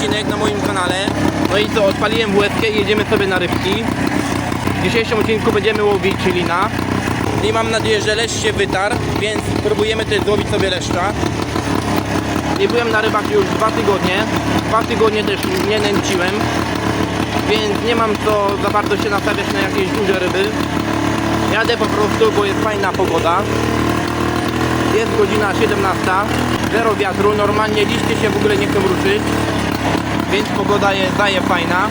odcinek na moim kanale. No i co, odpaliłem łezkę i jedziemy sobie na rybki. W dzisiejszym odcinku będziemy łowić lina. I mam nadzieję, że leszcz się wytarł, więc próbujemy też złowić sobie leszcza. Nie byłem na rybach już dwa tygodnie. Dwa tygodnie też nie nęciłem. Więc nie mam co za bardzo się nastawiać na jakieś duże ryby. Jadę po prostu, bo jest fajna pogoda. Jest godzina 17, zero wiatru, normalnie liście się w ogóle nie chcą ruszyć, więc pogoda jest, daje fajna.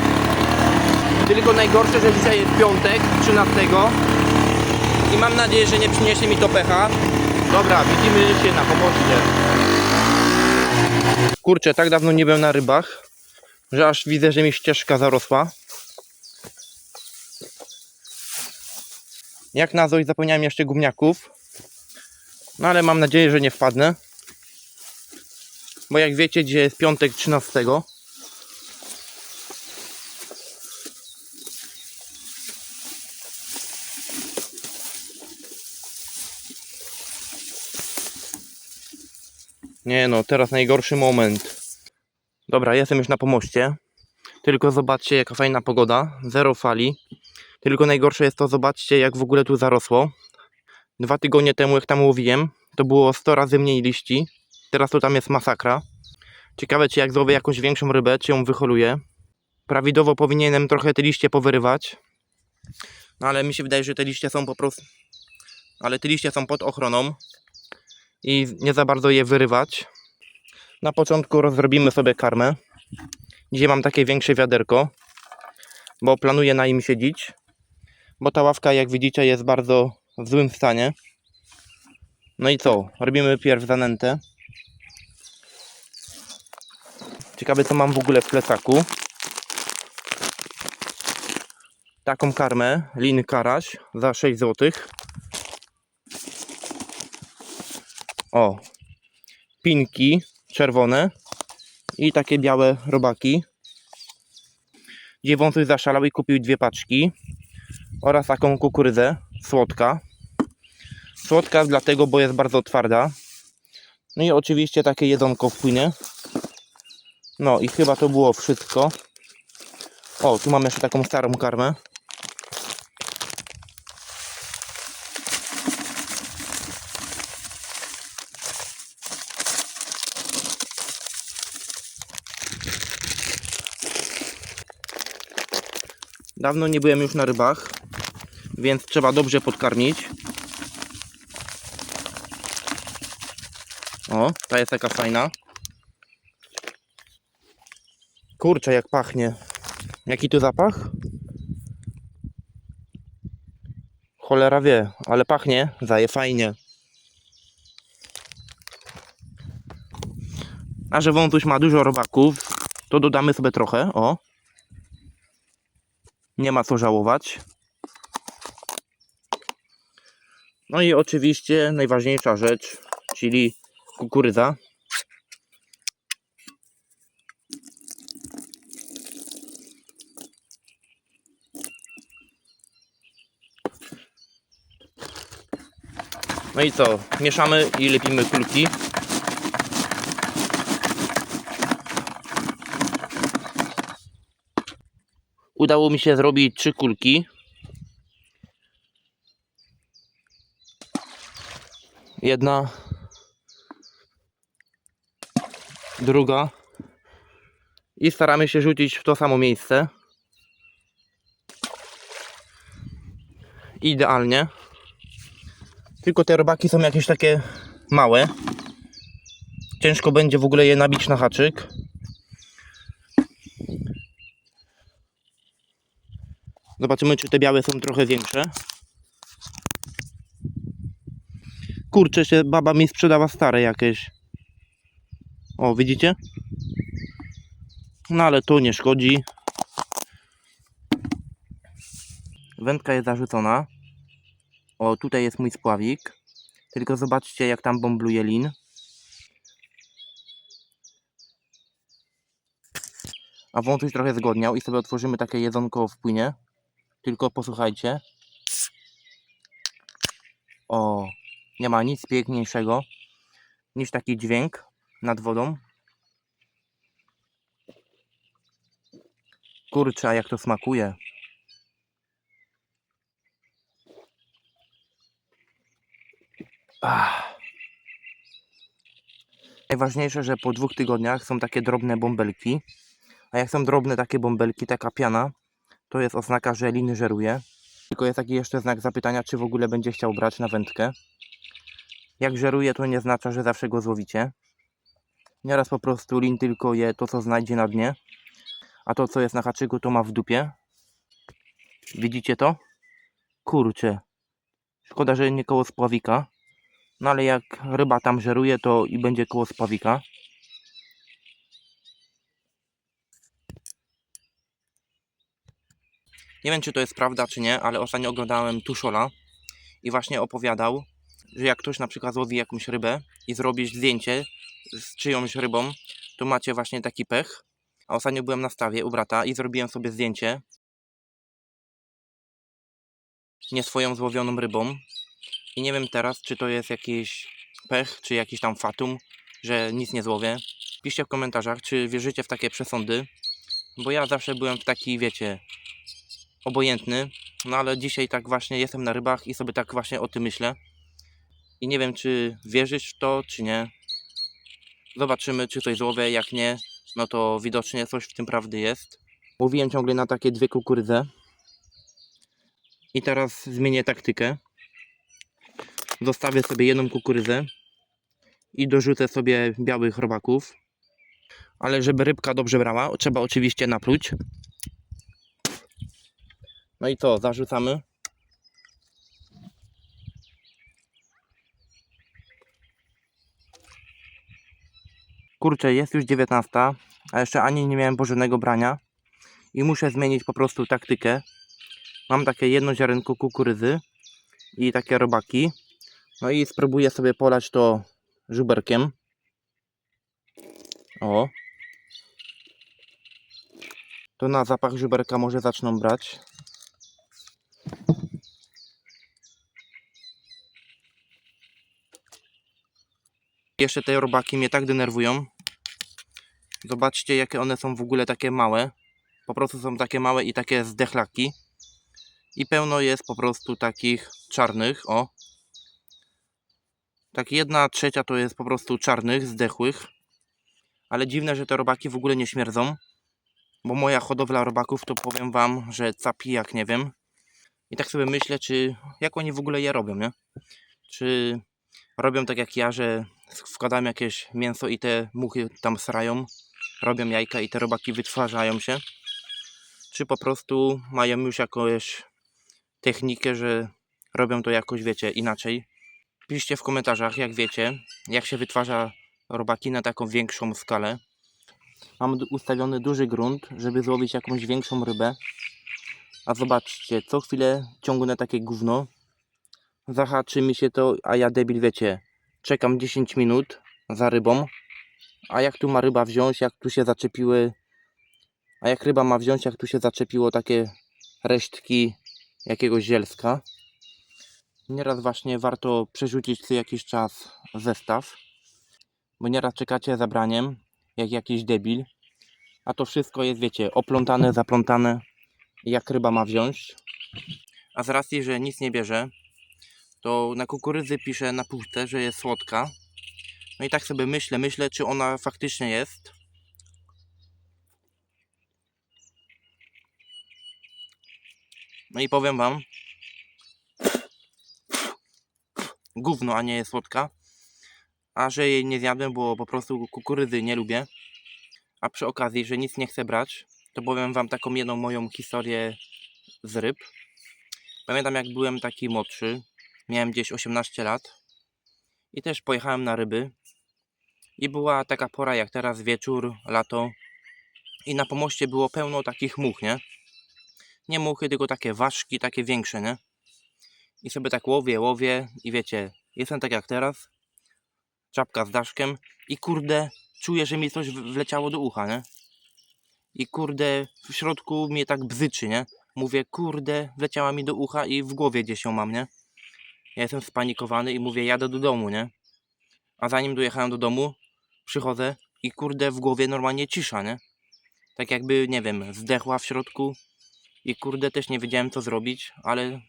Tylko najgorsze, że dzisiaj jest piątek, 13 i mam nadzieję, że nie przyniesie mi to pecha. Dobra, widzimy się na pomoście. Kurczę, tak dawno nie byłem na rybach, że aż widzę, że mi ścieżka zarosła. Jak na coś zapomniałem jeszcze gówniaków. No ale mam nadzieję, że nie wpadnę. Bo jak wiecie, dzisiaj jest piątek 13. Nie no, teraz najgorszy moment. Dobra, jestem już na pomoście. Tylko zobaczcie jaka fajna pogoda. Zero fali. Tylko najgorsze jest to, zobaczcie jak w ogóle tu zarosło. Dwa tygodnie temu jak tam łowiłem, to było 100 razy mniej liści. Teraz to tam jest masakra. Ciekawe czy jak złowię jakąś większą rybę, czy ją wyholuję. Prawidłowo powinienem trochę te liście powyrywać. No ale mi się wydaje, że te liście są po prostu... Ale te liście są pod ochroną. I nie za bardzo je wyrywać. Na początku rozrobimy sobie karmę. Dzisiaj mam takie większe wiaderko. Bo planuję na nim siedzieć. Bo ta ławka jak widzicie jest bardzo w złym stanie. No i co? Robimy pierw zanętę. Ciekawe co mam w ogóle w plecaku. Taką karmę, lin karaś za 6 zł. O, pinki czerwone i takie białe robaki. Gdzie wąsuś zaszalał i kupił dwie paczki oraz taką kukurydzę słodka. Słodka dlatego, bo jest bardzo twarda. No i oczywiście takie jedzonko wpłynie. No i chyba to było wszystko. O, tu mam jeszcze taką starą karmę. Dawno nie byłem już na rybach, więc trzeba dobrze podkarmić. O, ta jest taka fajna. Kurczę, jak pachnie. Jaki tu zapach? Cholera wie, ale pachnie, zaje fajnie. A że wątuś ma dużo robaków, to dodamy sobie trochę, o. Nie ma co żałować. No i oczywiście najważniejsza rzecz, czyli kukurydza. No i co? Mieszamy i lepimy kulki. Udało mi się zrobić trzy kulki. Jedna, druga i staramy się rzucić w to samo miejsce. Idealnie. Tylko te robaki są jakieś takie małe. Ciężko będzie w ogóle je nabić na haczyk. Zobaczymy, czy te białe są trochę większe. Kurczę, się baba mi sprzedała stare jakieś. O, widzicie? No ale to nie szkodzi. Wędka jest zarzucona. O, tutaj jest mój spławik. Tylko zobaczcie, jak tam bąbluje lin. A wątuś trochę zgodniał i sobie otworzymy takie jedzonko w płynie. Tylko posłuchajcie. O, nie ma nic piękniejszego niż taki dźwięk nad wodą. Kurczę, jak to smakuje. Ach. Najważniejsze, że po dwóch tygodniach są takie drobne bąbelki. A jak są drobne takie bąbelki, taka piana, to jest oznaka, że liny żeruje. Tylko jest taki jeszcze znak zapytania, czy w ogóle będzie chciał brać na wędkę. Jak żeruje, to nie oznacza, że zawsze go złowicie. Nieraz po prostu lin tylko je to, co znajdzie na dnie. A to, co jest na haczyku, to ma w dupie. Widzicie to? Kurczę. Szkoda, że nie koło spławika. No ale jak ryba tam żeruje, to i będzie koło spławika. Nie wiem, czy to jest prawda, czy nie, ale ostatnio oglądałem Tuszola i właśnie opowiadał, że jak ktoś na przykład złowi jakąś rybę i zrobisz zdjęcie z czyjąś rybą, to macie właśnie taki pech. A ostatnio byłem na stawie u brata i zrobiłem sobie zdjęcie nie swoją złowioną rybą. I nie wiem teraz, czy to jest jakiś pech, czy jakiś tam fatum, że nic nie złowię. Piszcie w komentarzach, czy wierzycie w takie przesądy, bo ja zawsze byłem w taki, wiecie, obojętny, no ale dzisiaj tak właśnie jestem na rybach i sobie tak właśnie o tym myślę. I nie wiem, czy wierzyć w to, czy nie. Zobaczymy, czy coś złowię, jak nie, no to widocznie coś w tym prawdy jest. Łowiłem ciągle na takie dwie kukurydze. I teraz zmienię taktykę. Zostawię sobie jedną kukurydzę i dorzucę sobie białych robaków. Ale żeby rybka dobrze brała, trzeba oczywiście napluć. No i co, zarzucamy. Kurczę, jest już 19, a jeszcze ani nie miałem porządnego brania. I muszę zmienić po prostu taktykę. Mam takie jedno ziarenko kukurydzy i takie robaki. No i spróbuję sobie polać to żuberkiem. O. To na zapach żuberka może zaczną brać. Jeszcze te robaki mnie tak denerwują. Zobaczcie jakie one są w ogóle takie małe. Po prostu są takie małe i takie zdechlaki. I pełno jest po prostu takich czarnych, o. Tak jedna trzecia to jest po prostu czarnych, zdechłych. Ale dziwne, że te robaki w ogóle nie śmierdzą. Bo moja hodowla robaków to powiem wam, że capi jak nie wiem. I tak sobie myślę, czy jak oni w ogóle je robią, nie? Czy robią tak jak ja, że wkładam jakieś mięso i te muchy tam srają, robią jajka i te robaki wytwarzają się. Czy po prostu mają już jakąś technikę, że robią to jakoś, wiecie, inaczej. Piszcie w komentarzach, jak wiecie, jak się wytwarza robaki na taką większą skalę. Mam ustawiony duży grunt, żeby złowić jakąś większą rybę. A zobaczcie, co chwilę ciągnę takie gówno. Zahaczy mi się to, a ja debil, wiecie, czekam 10 minut za rybą. A jak tu ma ryba wziąć, jak tu się zaczepiły... A jak ryba ma wziąć, jak tu się zaczepiło takie resztki jakiegoś zielska. Nieraz właśnie warto przerzucić co jakiś czas zestaw, bo nieraz czekacie za braniem, jak jakiś debil, a to wszystko jest, wiecie, oplątane, zaplątane, jak ryba ma wziąć. A z racji, że nic nie bierze, to na kukurydzy piszę na puszce, że jest słodka. No i tak sobie myślę, myślę, czy ona faktycznie jest. No i powiem wam, gówno, a nie słodka. A że jej nie zjadłem, bo po prostu kukurydzy nie lubię. A przy okazji, że nic nie chcę brać, to powiem wam taką jedną moją historię z ryb. Pamiętam jak byłem taki młodszy, miałem gdzieś 18 lat i też pojechałem na ryby. I była taka pora jak teraz, wieczór, lato. I na pomoście było pełno takich much, nie? Nie muchy, tylko takie ważki, takie większe, nie? I sobie tak łowię, łowię i wiecie, jestem tak jak teraz, czapka z daszkiem i kurde, czuję, że mi coś wleciało do ucha, nie? I kurde, w środku mnie tak bzyczy, nie? Mówię, kurde, wleciała mi do ucha i w głowie gdzieś ją mam, nie? Ja jestem spanikowany i mówię, jadę do domu, nie? A zanim dojechałem do domu, przychodzę i kurde, w głowie normalnie cisza, nie? Tak jakby, nie wiem, zdechła w środku i kurde też nie wiedziałem co zrobić, ale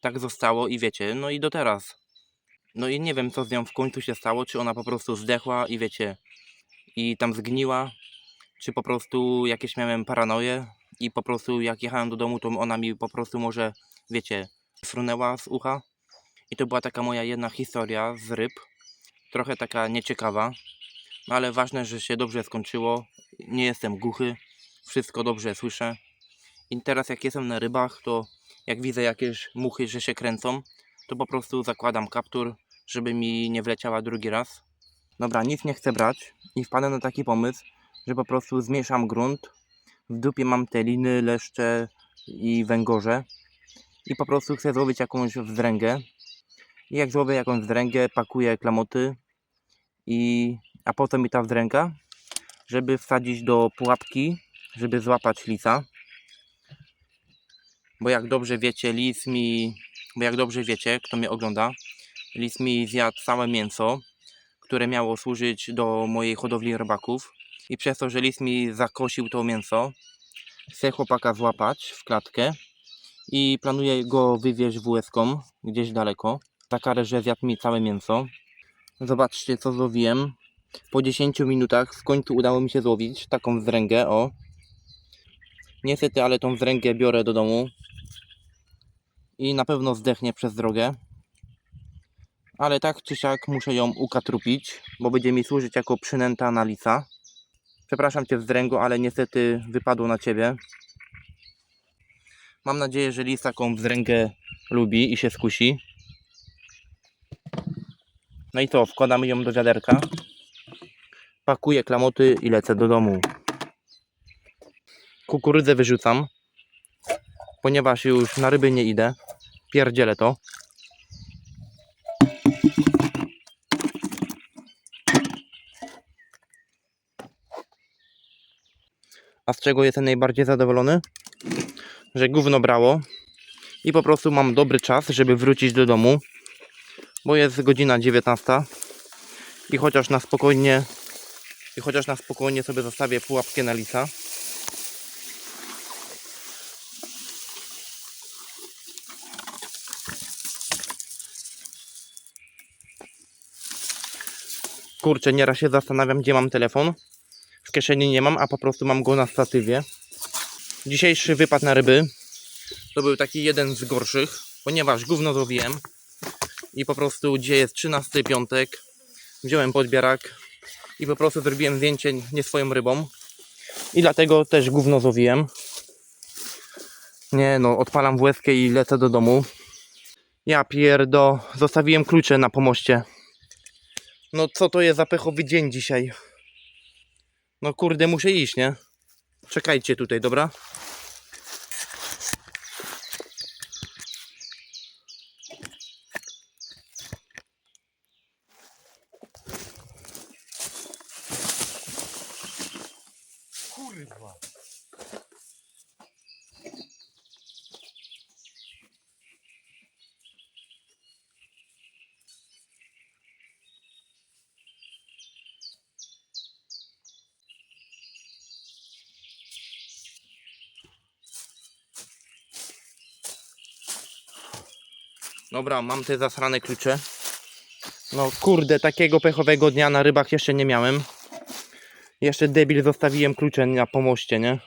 tak zostało i wiecie, no i do teraz. No i nie wiem co z nią w końcu się stało, czy ona po prostu zdechła i wiecie, i tam zgniła, czy po prostu jakieś miałem paranoję i po prostu jak jechałem do domu, to ona mi po prostu może, wiecie, frunęła z ucha. I to była taka moja jedna historia z ryb. Trochę taka nieciekawa, no ale ważne, że się dobrze skończyło. Nie jestem głuchy, wszystko dobrze słyszę. I teraz jak jestem na rybach, to jak widzę jakieś muchy, że się kręcą, to po prostu zakładam kaptur, żeby mi nie wleciała drugi raz. Dobra, nic nie chcę brać i wpadłem na taki pomysł, że po prostu zmniejszam grunt. W dupie mam te liny, leszcze i węgorze. I po prostu chcę złowić jakąś wzdręgę. I jak złowię jakąś wzdręgę, pakuję klamoty. I... A po co mi ta wzdręga? Żeby wsadzić do pułapki, żeby złapać lisa. Bo jak dobrze wiecie, lis mi... Bo jak dobrze wiecie, kto mnie ogląda, lis mi zjadł całe mięso, które miało służyć do mojej hodowli rybaków. I przez to, że lis mi zakosił to mięso, chcę chłopaka złapać w klatkę i planuję go wywieźć WS-ką gdzieś daleko. Za karę, że zjadł mi całe mięso. Zobaczcie co złowiłem. Po 10 minutach w końcu udało mi się złowić taką wzręgę, o. Niestety, ale tą wzręgę biorę do domu. I na pewno zdechnie przez drogę. Ale tak czy siak muszę ją ukatrupić, bo będzie mi służyć jako przynęta na lisa. Przepraszam Cię wzdręgo, ale niestety wypadło na Ciebie. Mam nadzieję, że lis taką wzdręgę lubi i się skusi. No i to, wkładamy ją do wiaderka. Pakuję klamoty i lecę do domu. Kukurydzę wyrzucam, ponieważ już na ryby nie idę. Pierdzielę to. A z czego jestem najbardziej zadowolony? Że gówno brało i po prostu mam dobry czas, żeby wrócić do domu, bo jest godzina 19 i chociaż na spokojnie i chociaż na spokojnie sobie zostawię pułapkę na lisa. Kurczę, nieraz się zastanawiam, gdzie mam telefon. W kieszeni nie mam, a po prostu mam go na statywie. Dzisiejszy wypad na ryby to był taki jeden z gorszych, ponieważ gówno złowiłem i po prostu dzisiaj jest 13 piątek. Wziąłem podbierak i po prostu zrobiłem zdjęcie nie swoją rybą i dlatego też gówno złowiłem. Nie no, odpalam łezkę i lecę do domu. Ja pierdo, zostawiłem klucze na pomoście. No co to jest za pechowy dzień dzisiaj? No kurde, muszę iść, nie? Czekajcie tutaj, dobra? Kurwa. Dobra, mam te zasrane klucze. No kurde, takiego pechowego dnia na rybach jeszcze nie miałem. Jeszcze debil zostawiłem klucze na pomoście, nie?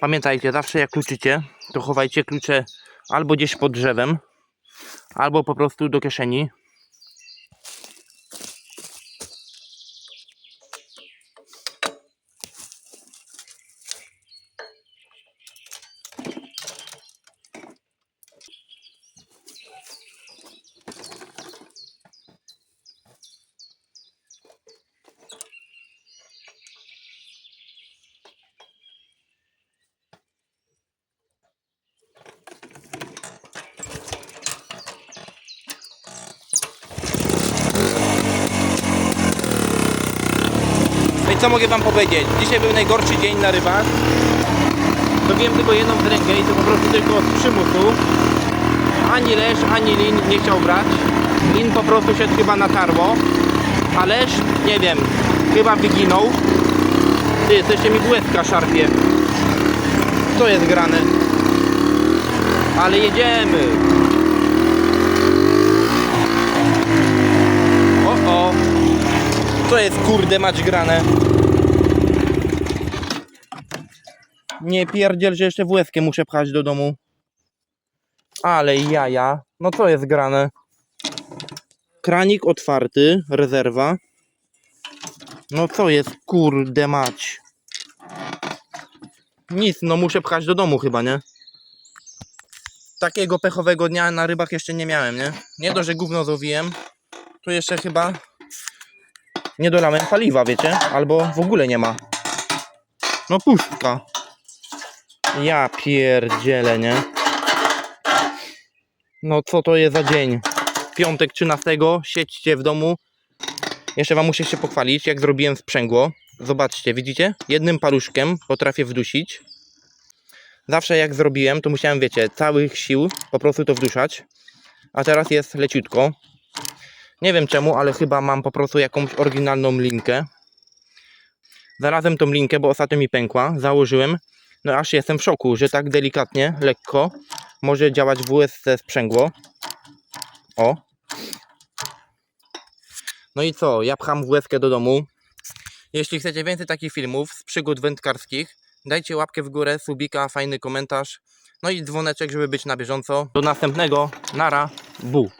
Pamiętajcie, zawsze jak kluczycie, to chowajcie klucze albo gdzieś pod drzewem, albo po prostu do kieszeni. Co mogę wam powiedzieć? Dzisiaj był najgorszy dzień na rybach. Dobiłem tylko jedną dręgę i to po prostu tylko z przymusu. Ani leż, ani lin nie chciał brać. Lin po prostu się chyba natarło. A leż, nie wiem, chyba wyginął. Ty, jesteście mi błędka szarpie. Co jest grane? Ale jedziemy. O, o. Co jest kurde mać grane? Nie pierdziel, że jeszcze w łezkę muszę pchać do domu. Ale jaja. No co jest grane? Kranik otwarty, rezerwa. No co jest kurde mać? Nic, no muszę pchać do domu chyba, nie? Takiego pechowego dnia na rybach jeszcze nie miałem, nie? Nie dość, że gówno złowiłem, to jeszcze chyba nie dolałem paliwa, wiecie? Albo w ogóle nie ma. No pustka. Ja pierdzielę, nie? No co to jest za dzień? Piątek 13, siedźcie w domu. Jeszcze wam muszę się pochwalić, jak zrobiłem sprzęgło. Zobaczcie, widzicie? Jednym paluszkiem potrafię wdusić. Zawsze jak zrobiłem, to musiałem, wiecie, całych sił po prostu to wduszać. A teraz jest leciutko. Nie wiem czemu, ale chyba mam po prostu jakąś oryginalną linkę. Znalazłem tą linkę, bo ostatnio mi pękła. Założyłem. No aż jestem w szoku, że tak delikatnie, lekko może działać WSC sprzęgło. O. No i co? Ja pcham WSkę do domu. Jeśli chcecie więcej takich filmów z przygód wędkarskich, dajcie łapkę w górę, subika, fajny komentarz. No i dzwoneczek, żeby być na bieżąco. Do następnego. Nara. Bu.